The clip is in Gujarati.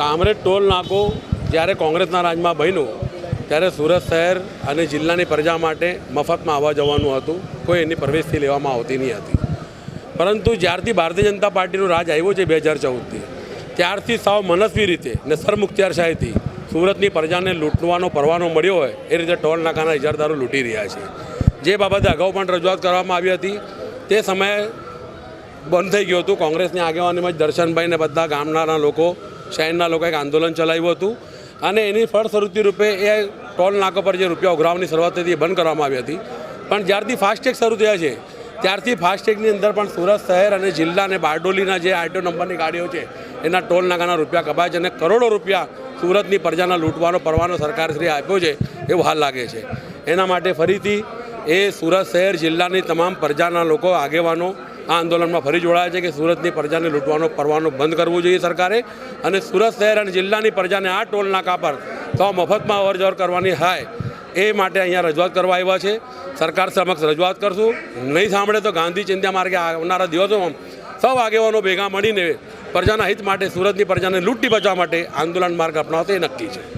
કામરેજ ટોલ નાકો જ્યારે કોંગ્રેસના રાજમાં બન્યું, ત્યારે સુરત શહેર અને જિલ્લાની પ્રજા માટે મફતમાં આવવા જવાનું હતું. કોઈ એની પ્રવેશથી લેવામાં આવતી નહીં હતી. પરંતુ જ્યારથી ભારતીય જનતા પાર્ટીનું રાજ આવ્યો છે બે હજાર ચૌદથી, ત્યારથી સાવ મનસ્વી રીતે ને સરમુખત્યારશાહીથી સુરતની પ્રજાને લૂંટવાનો પરવાનો મળ્યો હોય, એ રીતે ટોલ નાકાના ઇજારદારો લૂંટી રહ્યા છે. જે બાબતે અગાઉ પણ રજૂઆત કરવામાં આવી હતી. તે સમયે બંધ થઈ ગયું હતું. કોંગ્રેસની આગેવાનીમાં જ દર્શનભાઈ ને બધા ગામના લોકો શહેરના લોકોએ એક આંદોલન ચલાવ્યું હતું અને એની ફળસ્વરૂપી રૂપે એ ટોલ નાકા પર જે રૂપિયા ઉઘરાવવાની શરૂઆત હતી એ બંધ કરવામાં આવી હતી. પણ જ્યારથી ફાસ્ટેગ શરૂ થયા છે, ત્યારથી ફાસ્ટેગની અંદર પણ સુરત શહેર અને જિલ્લા અને બારડોલીના જે આરટીઓ નંબરની ગાડીઓ છે, એના ટોલ નાકાના રૂપિયા કપાય છે અને કરોડો રૂપિયા સુરતની પ્રજાના લૂંટવાનો, પરવાનો સરકારશ્રીએ આપ્યો છે એવું હાલ લાગે છે. એના માટે ફરીથી એ સુરત શહેર, જિલ્લાની તમામ પ્રજાના લોકો આગેવાનો આ આંદોલનમાં ફરી જોડાયા છે કે સુરતની પ્રજાને લૂંટવાનો, પરવાનો બંધ કરવો જોઈએ સરકારે અને સુરત શહેર અને જિલ્લાની પ્રજાને આ ટોલ નાકા પર તો મફતમાં અવરજવર કરવાની થાય એ માટે અહીંયા રજૂઆત કરવા આવ્યા છે. સરકાર સમક્ષ રજૂઆત કરશું. નહીં સાંભળે તો ગાંધી ચિંતા માર્ગે આવનારા દિવસોમાં સૌ આગેવાનો ભેગા મળીને પ્રજાના હિત માટે, સુરતની પ્રજાને લૂંટી બચાવવા માટે આંદોલન માર્ગ અપનાવશે એ નક્કી છે.